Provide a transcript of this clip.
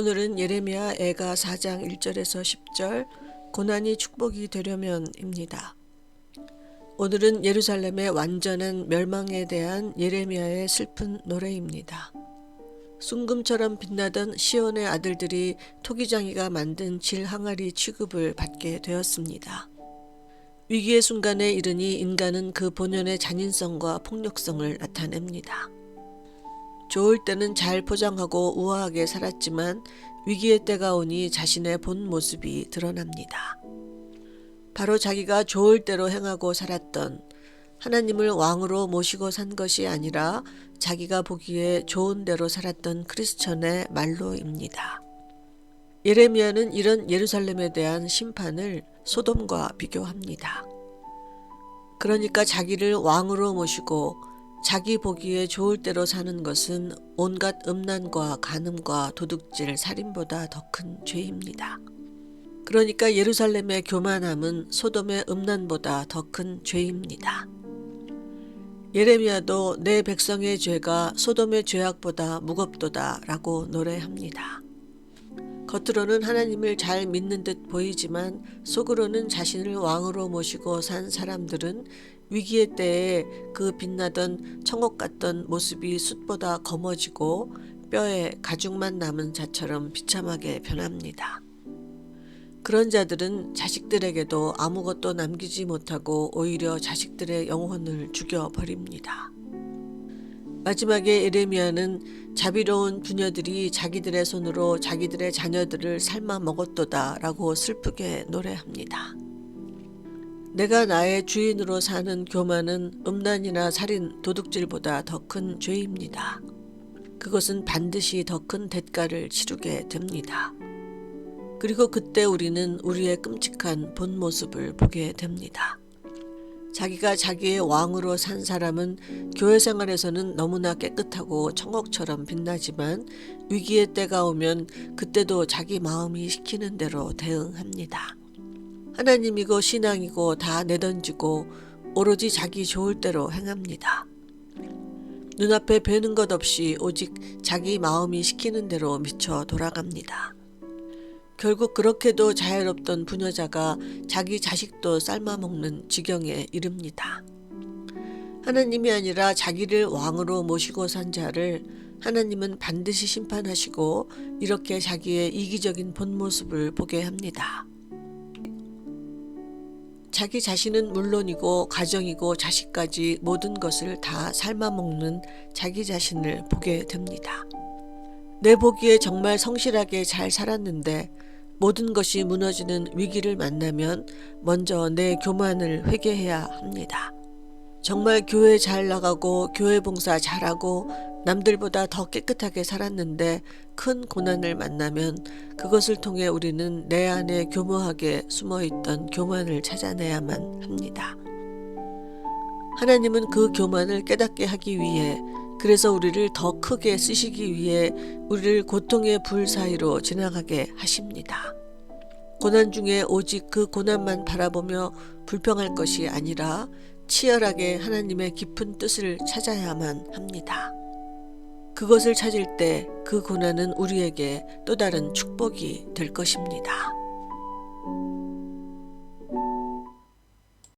오늘은 예레미야 애가 4장 1절에서 10절 고난이 축복이 되려면입니다. 오늘은 예루살렘의 완전한 멸망에 대한 예레미야의 슬픈 노래입니다. 순금처럼 빛나던 시온의 아들들이 토기장이가 만든 질 항아리 취급을 받게 되었습니다. 위기의 순간에 이르니 인간은 그 본연의 잔인성과 폭력성을 나타냅니다. 좋을 때는 잘 포장하고 우아하게 살았지만 위기의 때가 오니 자신의 본 모습이 드러납니다. 바로 자기가 좋을 대로 행하고 살았던 하나님을 왕으로 모시고 산 것이 아니라 자기가 보기에 좋은 대로 살았던 크리스천의 말로입니다. 예레미야는 이런 예루살렘에 대한 심판을 소돔과 비교합니다. 그러니까 자기를 왕으로 모시고 자기 보기에 좋을 대로 사는 것은 온갖 음란과 간음과 도둑질, 살인보다 더 큰 죄입니다. 그러니까 예루살렘의 교만함은 소돔의 음란보다 더 큰 죄입니다. 예레미야도 내 백성의 죄가 소돔의 죄악보다 무겁도다라고 노래합니다. 겉으로는 하나님을 잘 믿는 듯 보이지만 속으로는 자신을 왕으로 모시고 산 사람들은 위기의 때에 그 빛나던 청옥 같던 모습이 숯보다 검어지고 뼈에 가죽만 남은 자처럼 비참하게 변합니다. 그런 자들은 자식들에게도 아무것도 남기지 못하고 오히려 자식들의 영혼을 죽여버립니다. 마지막에 에레미야는 자비로운 부녀들이 자기들의 손으로 자기들의 자녀들을 삶아 먹었도다 라고 슬프게 노래합니다. 내가 나의 주인으로 사는 교만은 음란이나 살인, 도둑질보다 더 큰 죄입니다. 그것은 반드시 더 큰 대가를 치르게 됩니다. 그리고 그때 우리는 우리의 끔찍한 본 모습을 보게 됩니다. 자기가 자기의 왕으로 산 사람은 교회 생활에서는 너무나 깨끗하고 청옥처럼 빛나지만 위기의 때가 오면 그때도 자기 마음이 시키는 대로 대응합니다. 하나님이고 신앙이고 다 내던지고 오로지 자기 좋을 대로 행합니다. 눈앞에 뵈는 것 없이 오직 자기 마음이 시키는 대로 미쳐 돌아갑니다. 결국 그렇게도 자유롭던 부녀자가 자기 자식도 삶아먹는 지경에 이릅니다. 하나님이 아니라 자기를 왕으로 모시고 산 자를 하나님은 반드시 심판하시고 이렇게 자기의 이기적인 본 모습을 보게 합니다. 자기 자신은 물론이고 가정이고 자식까지 모든 것을 다 삶아먹는 자기 자신을 보게 됩니다. 내 보기에 정말 성실하게 잘 살았는데 모든 것이 무너지는 위기를 만나면 먼저 내 교만을 회개해야 합니다. 정말 교회 잘 나가고 교회 봉사 잘하고 남들보다 더 깨끗하게 살았는데 큰 고난을 만나면 그것을 통해 우리는 내 안에 교묘하게 숨어 있던 교만을 찾아내야만 합니다. 하나님은 그 교만을 깨닫게 하기 위해 그래서 우리를 더 크게 쓰시기 위해 우리를 고통의 불 사이로 지나가게 하십니다. 고난 중에 오직 그 고난만 바라보며 불평할 것이 아니라 치열하게 하나님의 깊은 뜻을 찾아야만 합니다. 그것을 찾을 때 그 고난은 우리에게 또 다른 축복이 될 것입니다.